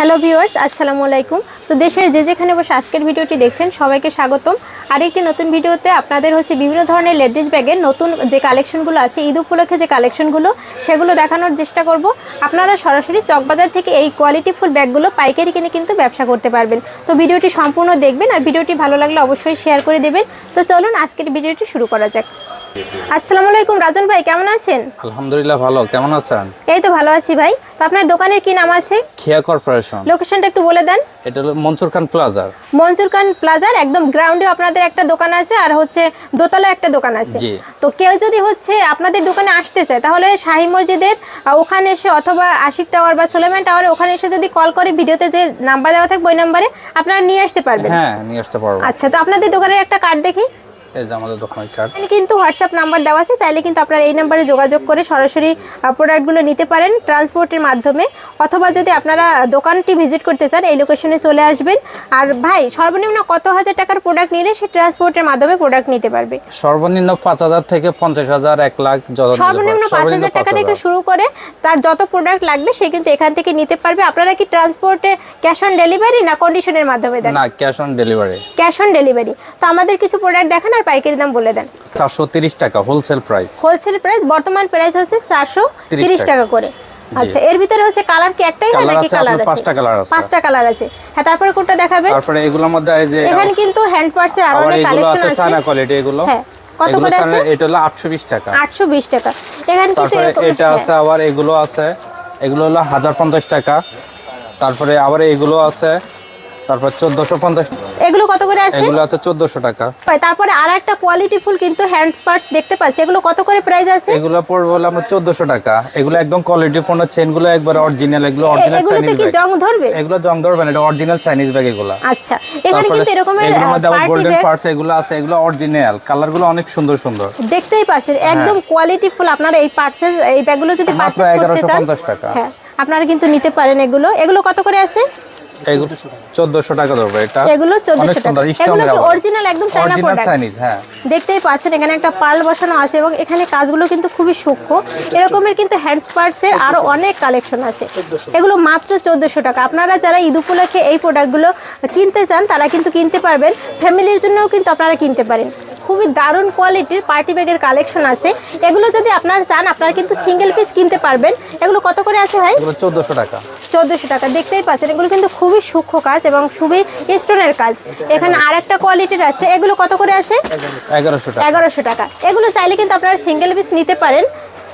Hello viewers আসসালামু আলাইকুম। তো দেশের যে যেখানে বসে আজকের ভিডিওটি দেখছেন, সবাইকে স্বাগতম। আরেকটি নতুন ভিডিওতে আপনাদের হচ্ছে বিভিন্ন ধরনের লেডিস ব্যাগের নতুন যে কালেকশনগুলো আছে, ঈদ উপলক্ষে যে কালেকশনগুলো, সেগুলো দেখানোর চেষ্টা করব। আপনারা সরাসরি চকবাজার থেকে এই কোয়ালিটিফুল ব্যাগগুলো পাইকারি কিনে কিন্তু ব্যবসা করতে পারবেন। তো ভিডিওটি সম্পূর্ণ দেখবেন আর ভিডিওটি ভালো লাগলে অবশ্যই শেয়ার করে দেবেন। তো চলুন আজকের ভিডিওটি শুরু করা যাক। আসসালামু আলাইকুম রাজন ভাই কেমন আছেন? আলহামদুলিল্লাহ ভালো কেমন আছেন? এই তো ভালো আছি ভাই। তো আপনার দোকানের কি নাম আছে? খিয়া কর্পোরেশন। লোকেশনটা একটু বলে দেন। এটা হলো মনসুর খান প্লাজার। মনসুর খান প্লাজার একদম গ্রাউন্ডে আপনাদের একটা দোকান আছে আর হচ্ছে দোতলা একটা দোকান আছে। তো কেউ যদি হচ্ছে আপনাদের দোকানে আসতে চায় তাহলে শাহি মসজিদের ওখানে এসে অথবা আশিক টাওয়ার বা সোলেমান টাওয়ার ওখানে এসে যদি কল করে ভিডিওতে যে নাম্বার দেওয়া থাকবে ওই নাম্বারে আপনারা নিয়ে আসতে পারবেন। হ্যাঁ নিয়ে আসতে পারব। আচ্ছা তো আপনাদের দোকানের একটা কার্ড দেখি। এই যে আমাদের দোকানের কার্ড কিন্তু হোয়াটসঅ্যাপ নাম্বার দেওয়া আছে চাইলে কিন্তু আপনারা এই নাম্বারে যোগাযোগ করে সরাসরি প্রোডাক্টগুলো নিতে পারেন ট্রান্সপোর্টের মাধ্যমে। অথবা যদি আপনারা দোকানটি ভিজিট করতে চান এই লোকেশনে চলে আসবেন। আর ভাই সর্বনিম্ন কত হাজার টাকার প্রোডাক্ট নিলে সে ট্রান্সপোর্টের মাধ্যমে প্রোডাক্ট নিতে পারবে? সর্বনিম্ন পাঁচ হাজার থেকে পঞ্চাশ হাজার এক লাখ সর্বনিম্ন পাঁচ হাজার টাকা থেকে শুরু করে তার যত প্রোডাক্ট লাগবে সে কিন্তু এখান থেকে নিতে পারবে। আপনারা কি ট্রান্সপোর্টে ক্যাশ অন ডেলিভারি না কন্ডিশনের মাধ্যমে দেন? না cash on delivery cash on delivery তো আমাদের কিছু প্রোডাক্ট দেখান আর পাইকারি দাম বলে দেন। চারশো তিরিশ টাকা হোলসেল প্রাইস হোলসেল প্রাইস বর্তমান প্রাইস হচ্ছে চারশো তিরিশ টাকা। করে। আচ্ছা এর ভিতরে হচ্ছে কালার কি একটাই হয় নাকি কালার আছে? পাঁচটা colour আছে। পাঁচটা কালার আছে। হ্যাঁ তারপরে কোনটা দেখাবেন? তারপরে এগুলোর মধ্যে এই যে এখানে কিন্তু হ্যান্ড পার্সের আরও অনেক কালেকশন আছে চায়না কোয়ালিটি এগুলো। হ্যাঁ কত করে আছে? এটা হলো আটশো বিশ টাকা। আটশো বিশ টাকা। এখানে কিন্তু তারপরে এরকম এটা আছে আবার এগুলো আছে। এগুলো হলো হাজার পঞ্চাশ টাকা। তারপরে আবার এগুলো আছে। তারপর চোদ্দোশো পঞ্চাশ এগুলো কত করে আছে? এগুলো আছে চোদ্দোশো টাকা। হয়, তারপরে আর একটা কোয়ালিটি ফুল কিন্তু হ্যান্ড পার্টস দেখতে পাচ্ছি। এগুলো কত করে প্রাইস আছে? এগুলো পড়বে হলো আমরা চোদ্দশো টাকা। এগুলো একদম কোয়ালিটি পণ্য চেনগুলো একবার অরিজিনাল এগুলো অরিজিনাল চাইনিজ কি ব্যাগ জং ধরবে? এগুলো জং ধরবে না এটা অরিজিনাল চাইনিজ ব্যাগ এগুলো। আচ্ছা এখানে কিন্তু এরকমের পার্টি গোল্ডেন পার্টস এগুলো আছে এগুলো অরিজিনাল কালারগুলো অনেক সুন্দর সুন্দর। দেখতেই পাচ্ছেন একদম কোয়ালিটি ফুল আপনারা এই পার্চেস এই ব্যাগগুলো যদি হ্যাঁ। পারচেজ করতে চান 1150 টাকা। হ্যাঁ আপনারা কিন্তু নিতে পারেন এগুলো। এগুলো কত করে আছে? এগুলো চোদ্দশো টাকা। ধরবে এটা এগুলো অনেক চোদ্দশো টাকা। এগুলো কি অরিজিনাল একদম চায়না প্রোডাক্ট চাইনিজ হ্যাঁ। দেখতেই পাচ্ছেন এখানে একটা পার্ল বসানো আছে এবং এখানে কাজগুলো কিন্তু খুবই সূক্ষ্ম। এরকমের কিন্তু হ্যান্ড স্পার্টসের আরও অনেক কালেকশন আছে। এগুলো মাত্র চোদ্দোশো টাকা। আপনারা যারা ঈদ উপলক্ষে এই প্রোডাক্টগুলো কিনতে চান তারা কিন্তু কিনতে পারবেন। ফ্যামিলির জন্যও কিন্তু আপনারা কিনতে পারেন। খুবই দারুণ কোয়ালিটির পার্টি ব্যাগের কালেকশন আছে। এগুলো যদি আপনারা চান আপনারা কিন্তু সিঙ্গেল পিস কিনতে পারবেন। এগুলো কত করে আছে ভাই? চোদ্দশো টাকা। চোদ্দোশো টাকা। দেখতেই পাচ্ছেন এগুলো কিন্তু খুবই সূক্ষ্ম কাজ এবং খুবই স্টোনের কাজ। এখানে আর একটা কোয়ালিটির আছে। এগুলো কত করে আছে? এগারোশো টাকা। এগারোশো টাকা। এগুলো চাইলে কিন্তু আপনারা সিঙ্গেল পিস নিতে পারেন।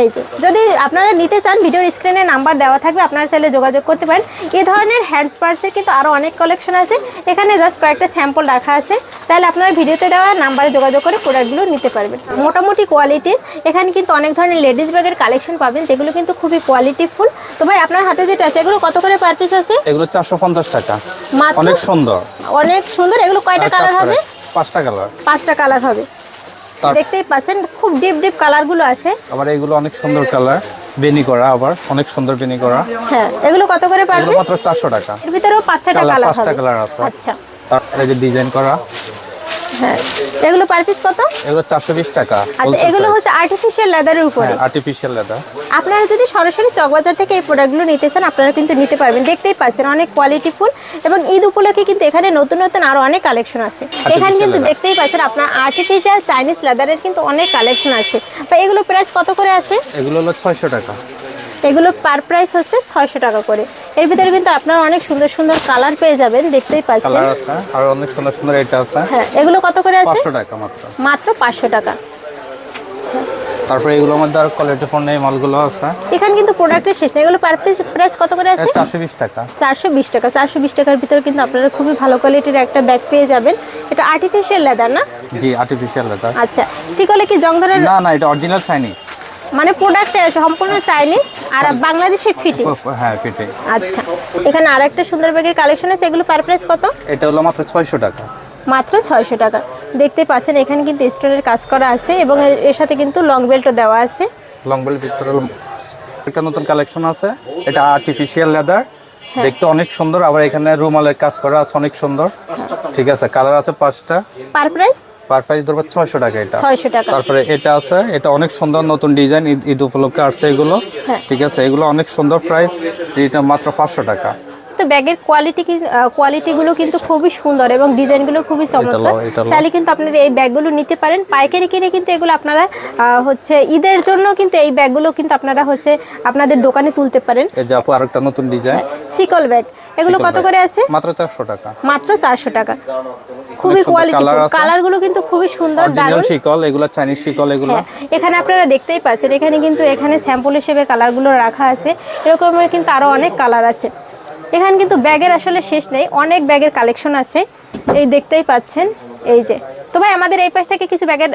এই যে যদি আপনারা নিতে চান ভিডিওর স্ক্রিনে নাম্বার দেওয়া থাকবে আপনারা চাইলে যোগাযোগ করতে পারেন। এই ধরনের হ্যান্ড পার্সের কিন্তু আরও অনেক কালেকশন আছে। এখানে জাস্ট কয়েকটা স্যাম্পল রাখা আছে। তাহলে আপনারা ভিডিওতে দেওয়া নাম্বারে যোগাযোগ করে প্রোডাক্টগুলো নিতে পারবেন। মোটামুটি কোয়ালিটির এখানে কিন্তু অনেক ধরনের লেডিস ব্যাগের কালেকশন পাবেন যেগুলো কিন্তু খুবই কোয়ালিটিফুল তো ভাই আপনার হাতে যেটা আছে এগুলো কত করে পার পিস আছে? এগুলো চারশো পঞ্চাশ টাকা। অনেক সুন্দর। অনেক সুন্দর। এগুলো কয়টা কালার হবে? পাঁচটা কালার পাঁচটা কালার হবে। দেখতেই পাচ্ছেন খুব ডিপ ডিপ কালারগুলো আছে। আবার এগুলো অনেক সুন্দর কালার বেনি করা আবার অনেক সুন্দর বেনি করা। হ্যাঁ এগুলো কত করে পারবে মাত্র চারশো টাকা। এর ভিতরেও 500 টাকা কালার পাঁচটা কালার আছে। আচ্ছা। তারপরে যে ডিজাইন করা। হ্যাঁ। এগুলো পার পিস কত? এগুলো চারশো বিশ টাকা আচ্ছা এগুলো হচ্ছে আর্টিফিশিয়াল লেদারের উপরে। আর্টিফিশিয়াল লেদার আপনারা যদি সরাসরি চকবাজার থেকে এই প্রোডাক্টগুলো নিতে চান আপনারা কিন্তু নিতে পারবেন। দেখতেই পাচ্ছেন অনেক কোয়ালিটিফুল এবং ঈদ উপলক্ষে কিন্তু এখানে নতুন নতুন আরও অনেক কালেকশন আছে। এখানে কিন্তু দেখতেই পাচ্ছেন আপনার আর্টিফিশিয়াল চাইনিজ লেদারের কিন্তু অনেক কালেকশন আছে। তো এগুলো প্রাইস কত করে আছে? এগুলো হলো ছয়শো টাকা। এগুলো পার প্রাইস হচ্ছে ছয়শো টাকা করে। এর ভিতরে কিন্তু আপনারা অনেক সুন্দর সুন্দর কালার পেয়ে যাবেন দেখতেই পাচ্ছেন। আর অনেক সুন্দর সুন্দর এটা আছে। হ্যাঁ এগুলো কত করে আছে? টাকা মাত্র। মাত্র পাঁচশো টাকা। তারপরে এগুলোর মধ্যে আর কোয়ালিটি ফোন এই মালগুলো আছে। এখানে কিন্তু প্রোডাক্টের শেষ নেই। এগুলো পার পিস প্রাইস কত করে আছে? চারশো বিশ টাকা। চারশো বিশ টাকা। চারশো বিশ টাকার ভিতরে কিন্তু আপনারা খুবই ভালো কোয়ালিটির একটা ব্যাগ পেয়ে যাবেন। এটা আর্টিফিশিয়াল লেদার না? জি আর্টিফিশিয়াল লেদার আচ্ছা সিকলে কি জং ধরার না না এটা অরিজিনাল চাইনিজ মানে প্রোডাক্ট সম্পূর্ণ চাইনিজ আর বাংলাদেশি ফিটিং হ্যাঁ ফিটিং আচ্ছা এখানে আরেকটা সুন্দর ব্যাগের কালেকশন আছে এগুলো পার প্রাইস কত? এটা হলো মাত্র ছয়শো টাকা। মাত্র ছয়শো টাকা। দেখতে পাচ্ছেন এখানে কিন্তু স্টোনের কাজ করা আছে এবং এর- সাথে কিন্তু লং বেল্টও দেওয়া আছে। লং বেল্ট ভিতরে একটা নতুন কালেকশন আছে এটা আর্টিফিশিয়াল লেদার হ্যাঁ। দেখতে অনেক সুন্দর আবার এখানে রুমালের কাজ করা আছে অনেক সুন্দর। ঠিক আছে কালার আছে পাঁচটা। পার প্রাইস? পার প্রাইস ধরবো ছয়শো টাকা এটা। ছয়শো টাকা। তারপরে এটা আছে এটা অনেক সুন্দর নতুন ডিজাইন ঈদ উপলক্ষে আসছে এগুলো। হ্যাঁ। ঠিক আছে এগুলো অনেক সুন্দর প্রাইস এটা মাত্র পাঁচশো টাকা। প্রত্যেকটা ব্যাগের কোয়ালিটি কোয়ালিটিগুলো কিন্তু খুবই সুন্দর এবং ডিজাইনগুলো খুবই চমৎকার। চাইলে কিন্তু আপনারা এই ব্যাগগুলো নিতে পারেন। পাইকারি কিনে কিন্তু এগুলো আপনারা হচ্ছে ঈদের জন্য কিন্তু এই ব্যাগগুলো কিন্তু আপনারা হচ্ছে আপনাদের দোকানে তুলতে পারেন। এই যে আপু আরেকটা নতুন ডিজাইন সিকল ব্যাগ এগুলো কত করে আছে? মাত্র চারশো টাকা। মাত্র চারশো টাকা। খুবই কোয়ালিটি আছে। কালারগুলো কিন্তু খুবই সুন্দর দারুণ। শিকল এগুলো চাইনিজ শিকল এগুলো। হ্যাঁ এখানে আপনারা দেখতেই পাচ্ছেন এখানে কিন্তু এখানে স্যাম্পল হিসেবে কালারগুলো রাখা আছে। এরকমের কিন্তু আরও অনেক কালার আছে। এখানে কিন্তু ব্যাগের আসলে শেষ নেই অনেক ব্যাগের কালেকশন আছে। এই দেখতেই পাচ্ছেন এই যে। তো ভাই আমাদের এই পাশ থেকে কিছু ব্যাগের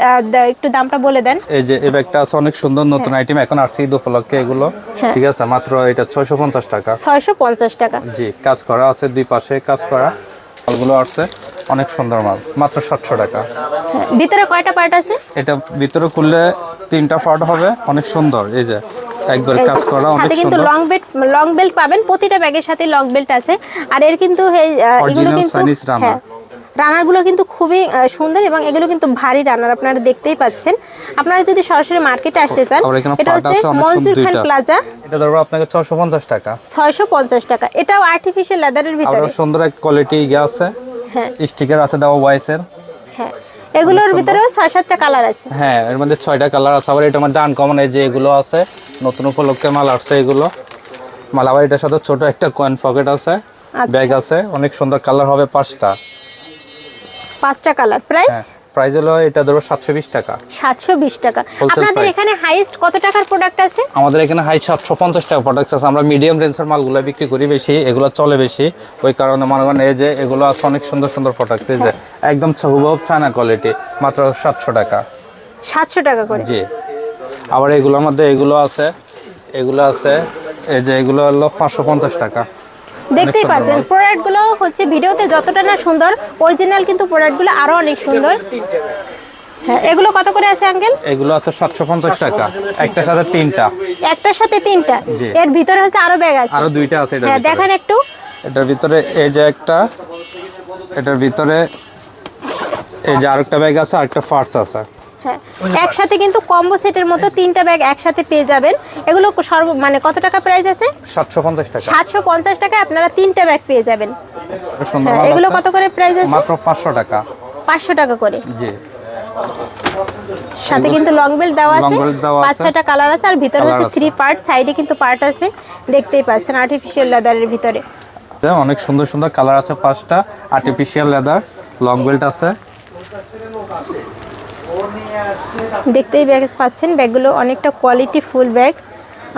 একটু দামটা বলে দেন। এই যে এই ব্যাগটা আছে অনেক সুন্দর নতুন আইটেম এখন আসছে ঈদ উপলক্ষে এগুলো হ্যাঁ। ঠিক আছে? মাত্র এটা ছয়শো পঞ্চাশ টাকা। ছয়শো পঞ্চাশ টাকা। জি কাজ করা আছে দুই পাশে কাজ করা মালগুলো আছে অনেক সুন্দর মাল মাত্র সাতশো টাকা। হ্যাঁ, ভিতরে কয়টা পার্ট আছে? এটা ভিতরে খুললে তিনটা পার্ট হবে অনেক সুন্দর এই যে। একবার কাজ করা অনেক সাথে কিন্তু সুন্দর। লং বেল্ট লং বেল্ট পাবেন প্রতিটা ব্যাগের সাথে লং বেল্ট আছে। আর এর কিন্তু এগুলো কিন্তু। হ্যাঁ রানারগুলো কিন্তু খুবই সুন্দর এবং এগুলো কিন্তু ভারী রানার আপনারা দেখতেই পাচ্ছেন। আপনারা যদি সরাসরি মার্কেটে আসতে চান এটা হচ্ছে মনসুর খান প্লাজা এটা ধরবো আপনাকে ছশো পঞ্চাশ টাকা। ছয়শো পঞ্চাশ টাকা। এটাও আর্টিফিশিয়াল লেদারের ভিতরে। আরও সুন্দর এক কোয়ালিটি ইয়ে আছে। হ্যাঁ। স্টিকার আছে দেওয়া ওয়াইসের হ্যাঁ। এগুলোর ভিতরেও ছয় সাতটা কালার আছে। হ্যাঁ এর মধ্যে ছয়টা কালার আছে। আবার এটা আমার ডান কমনে যে এগুলো আছে নতুন উপলক্ষে মাল আসছে এগুলো। মাল আবার এটার সাথে ছোট একটা কয়েন পকেট আছে আচ্ছা। ব্যাগ আছে অনেক সুন্দর কালার হবে পাঁচটা। পাঁচটা কালার প্রাইস হ্যাঁ। প্রাইস হলো এটা ধরো সাতশো বিশ টাকা। সাতশো বিশ টাকা। আপনাদের এখানে হাইয়েস্ট কত টাকার প্রোডাক্ট আছে? আমাদের এখানে হাই সাতশো পঞ্চাশ টাকা প্রোডাক্ট আছে। আমরা মিডিয়াম রেঞ্জের মালগুলো বিক্রি করি বেশি এগুলো চলে বেশি। ওই কারণে মনে করেন এই যে এগুলো আছে অনেক সুন্দর সুন্দর প্রোডাক্ট এই যে একদম হুবহু চায়না কোয়ালিটি মাত্র সাতশো টাকা। সাতশো টাকা করে। জি। আবার এগুলোর মধ্যে এগুলো আছে এগুলো আছে এই যে এগুলো হলো পাঁচশো পঞ্চাশ টাকা। দেখতেই পাচ্ছেন। প্রোডাক্টগুলো হচ্ছে ভিডিওতে যতটা না সুন্দর অরিজিনাল কিন্তু প্রোডাক্টগুলো আরও অনেক সুন্দর। হ্যাঁ এগুলো কত করে আছে আঙ্কেল? এগুলো আছে সাতশো পঞ্চাশ টাকা। একটার সাথে তিনটা। একটার সাথে তিনটা? এর ভিতরে হচ্ছে আরও ব্যাগ আছে। আরও দুইটা আছে হ্যাঁ দেখেন একটু। এটার ভিতরে এই যে একটা এটার ভিতরে এই যে আরেকটা ব্যাগ আছে আরেকটা ফার্স আছে। হ্যাঁ একসাথে কিন্তু কম্বো সেটের মতো তিনটা ব্যাগ একসাথে পেয়ে যাবেন। এগুলো সর্ব মানে কত টাকা প্রাইস আছে? সাতশো পঞ্চাশ টাকা। সাতশো পঞ্চাশ টাকায় আপনারা তিনটা ব্যাগ পেয়ে যাবেন। হ্যাঁ এগুলো কত করে প্রাইস আছে? মাত্র পাঁচশো টাকা। পাঁচশো টাকা করে। জি। সাথে কিন্তু লং বেল্ট দেওয়া আছে। পাঁচ। ছয়টা কালার আছে আর ভিতরে হচ্ছে থ্রি পার্ট সাইডে কিন্তু পার্ট আছে। দেখতেই পাচ্ছেন আর্টিফিশিয়াল লেদারের ভিতরে। অনেক সুন্দর সুন্দর কালার আছে পাঁচটা। আর্টিফিশিয়াল লেদার লং বেল্ট আছে। দেখতেই ব্যাগ পাচ্ছেন ব্যাগগুলো অনেকটা কোয়ালিটি ফুল ব্যাগ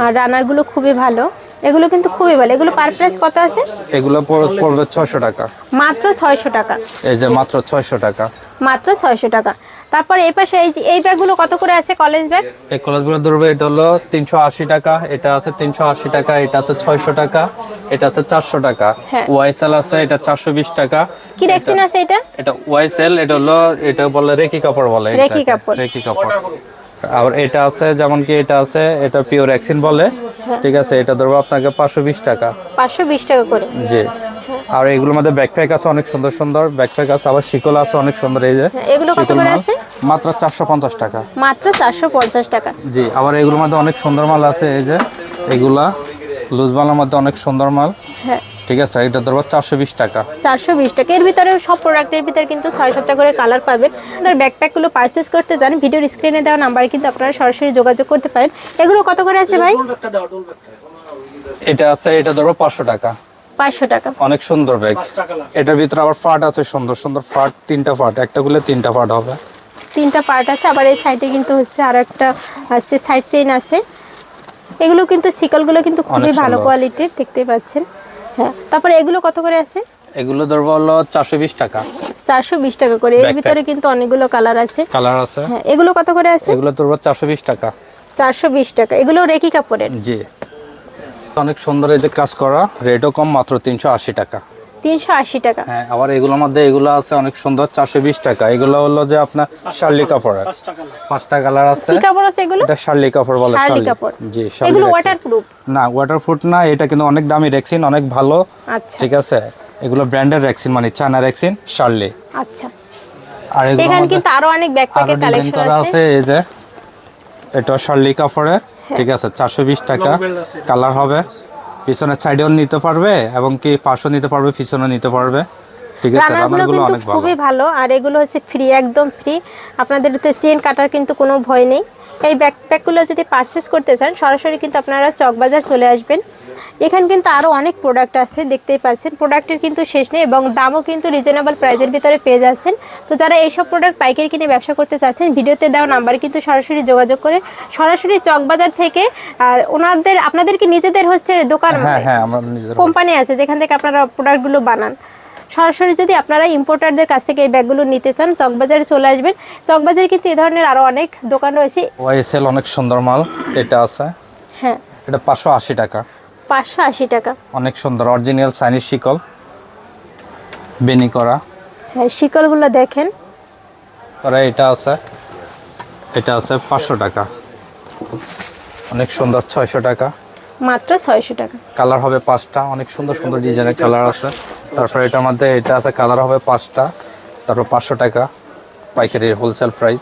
আর রানারগুলো খুবই ভালো। এগুলো কিন্তু খুবই ভালো। এগুলো পার প্রাইস কত আছে? এগুলো পড়বে ছয়শো টাকা। মাত্র ছয়শো টাকা। এই যে মাত্র ছয়শো টাকা। মাত্র ছয়শো টাকা। তারপর এই পাশে এই এই ব্যাগগুলো কত করে আছে কলেজ ব্যাগ এই কলেজগুলো ধরবে এটা হলো তিনশো আশি টাকা এটা আছে তিনশো আশি টাকা এটা আছে ছয়শো টাকা এটা আছে চারশো টাকা। হ্যাঁ। ওয়াইসেল আছে এটা চারশো বিশ টাকা। কি রেক্সিন আছে এটা? এটা ওয়াইসেল এটা হলো এটা বলে রেকি কাপড় বলে। রেকি কাপড়। রেকি কাপড়। আর এটা আছে যেমন কি এটা আছে এটা পিওর অ্যাক্সিন বলে। হ্যাঁ। ঠিক আছে এটা ধরবো আপনাকে পাঁচশো বিশ টাকা। পাঁচশো বিশ টাকা করে। জি। আর এগুলোর মধ্যে ব্যাকপ্যাক আছে অনেক সুন্দর সুন্দর। ব্যাকপ্যাক আছে আবার শিকল আছে অনেক সুন্দর এই যে হ্যাঁ, এগুলো কত করে আছে? মাত্র চারশো পঞ্চাশ টাকা। মাত্র চারশো পঞ্চাশ টাকা। জি আবার এগুলোর মধ্যে অনেক সুন্দর মাল আছে এই যে এগুলা লুজ মালের মধ্যে অনেক সুন্দর মাল। হ্যাঁ। ঠিক আছে এটা ধরবো চারশো বিশ টাকা। চারশো বিশ টাকা। এর ভিতরে সব প্রোডাক্টের ভিতরে কিন্তু ছয় সাতটা করে কালার পাবেন। আপনার ব্যাকপ্যাকগুলো পারচেস করতে যান ভিডিওর স্ক্রিনে দেওয়া নাম্বারে কিন্তু আপনারা সরাসরি যোগাযোগ করতে পারেন। এগুলো কত করে আছে ভাই? এটা আছে এটা ধরবো পাঁচশো টাকা। পাঁচশো টাকা। অনেক সুন্দর ব্যাগ এটার ভিতরে আবার ফাট আছে সুন্দর সুন্দর ফাট তিনটা ফাট। একটা গুলো তিনটা ফাট হবে। তিনটা পার্ট আছে আবার এই সাইডে কিন্তু হচ্ছে আর একটা আছে সাইড চেইন আছে। এগুলো কিন্তু শিকলগুলো কিন্তু খুবই ভালো কোয়ালিটির দেখতেই পাচ্ছেন। হ্যাঁ তারপরে এগুলো কত করে আছে? এগুলো ধরবো হলো চারশো বিশ টাকা। চারশো বিশ টাকা করে। এর ভিতরে কিন্তু অনেকগুলো কালার আছে। কালার আছে। হ্যাঁ এগুলো কত করে আছে? এগুলো ধরবো চারশো বিশ টাকা। চারশো বিশ টাকা। এগুলো রেকি কাপড়ের? জি। অনেক সুন্দর এই যে কাজ করা রেটও কম মাত্র তিনশো আশি টাকা। তিনশো আশি টাকা। হ্যাঁ আবার এগুলোর মধ্যে এগুলো আছে অনেক সুন্দর চারশো বিশ টাকা। এগুলো হলো যে আপনার শার্লি পাঁচটা কালার আছে। কি কাপড় আছে এগুলো? এটা শার্লি কাপড় বলে শার্লি শার্লি। কাপড়। জি এগুলো। না ওয়াটারপ্রুফ না এটা কিন্তু অনেক দামি রেক্সিন অনেক ভালো। আচ্ছা। ঠিক আছে? এগুলো ব্র্যান্ডের রেক্সিন মানে চায়না রেক্সিন শার্লি। আচ্ছা। আর এগুলোর এখানে কিন্তু আরও অনেক আরও ব্যাকপ্যাকের ডিজাইন কালেকশন করা আছে। আছে এই যে এটা শার্লি কাপড়ের। ঠিক আছে চারশো বিশ টাকা কালার হবে। পিছনের সাইডেও নিতে পারবে এবং কি পাশও নিতে পারবে পিছনে নিতে পারবে। ঠিক আছে রানারগুলো রানারগুলো কিন্তু খুবই ভালো আর এগুলো হচ্ছে ফ্রি একদম ফ্রি আপনাদের চেন কাটার কিন্তু কোনো ভয় নেই। এই ব্যাকপ্যাকগুলো যদি পারচেস করতে চান সরাসরি কিন্তু আপনারা চকবাজার চলে আসবেন। এখানে কিন্তু আরও অনেক প্রোডাক্ট আছে দেখতেই পাচ্ছেন। প্রোডাক্টের কিন্তু শেষ নেই এবং দামও কিন্তু রিজনেবল প্রাইজের ভিতরে পেয়ে যাচ্ছেন। তো যারা এইসব প্রোডাক্ট পাইকারি কিনে ব্যবসা করতে চাচ্ছেন ভিডিওতে দেওয়া নাম্বারে কিন্তু সরাসরি যোগাযোগ করে সরাসরি চকবাজার থেকে ওনাদের আপনাদেরকে নিজেদের হচ্ছে দোকান হ্যাঁ হ্যাঁ কোম্পানি আছে যেখান থেকে আপনারা প্রোডাক্টগুলো বানান। সরাসরি যদি আপনারা ইম্পোর্টারদের কাছ থেকে এই ব্যাগগুলো নিতে চান চকবাজারে চলে আসবেন। চকবাজারে কিন্তু এই ধরনের আরও অনেক দোকান রয়েছে। ওয়াইএসএল অনেক সুন্দর মাল এটা আছে। হ্যাঁ। এটা পাঁচশো আশি টাকা। পাঁচশো আশি টাকা। অনেক সুন্দর অরিজিনাল চাইনিজ শিকল বেনি করা। হ্যাঁ শিকলগুলো দেখেন। পরে এটা আছে এটা আছে পাঁচশো টাকা। অনেক সুন্দর ছয়শো টাকা। মাত্র ছয়শো টাকা। কালার হবে পাঁচটা অনেক সুন্দর সুন্দর ডিজাইনের কালার আছে। তারপরে এটার মধ্যে এটা আছে কালার হবে পাঁচটা তারপর পাঁচশো টাকা। পাইকারি হোলসেল প্রাইস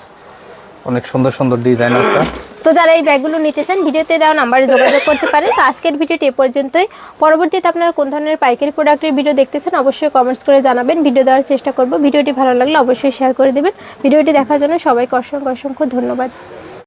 অনেক সুন্দর সুন্দর ডিজাইন আছে। তো যারা এই ব্যাগগুলো নিতে চান, ভিডিওতে দেওয়া নাম্বারে যোগাযোগ করতে পারেন। তো আজকের ভিডিওটি এ পর্যন্তই। পরবর্তীতে আপনারা কোন ধরনের পাইকারি প্রোডাক্টের ভিডিও দেখতে চান অবশ্যই কমেন্টস করে জানাবেন। ভিডিও দেওয়ার চেষ্টা করব। ভিডিওটি ভালো লাগলে অবশ্যই শেয়ার করে দেবেন। ভিডিওটি দেখার জন্য সবাইকে অসংখ্য অসংখ্য ধন্যবাদ।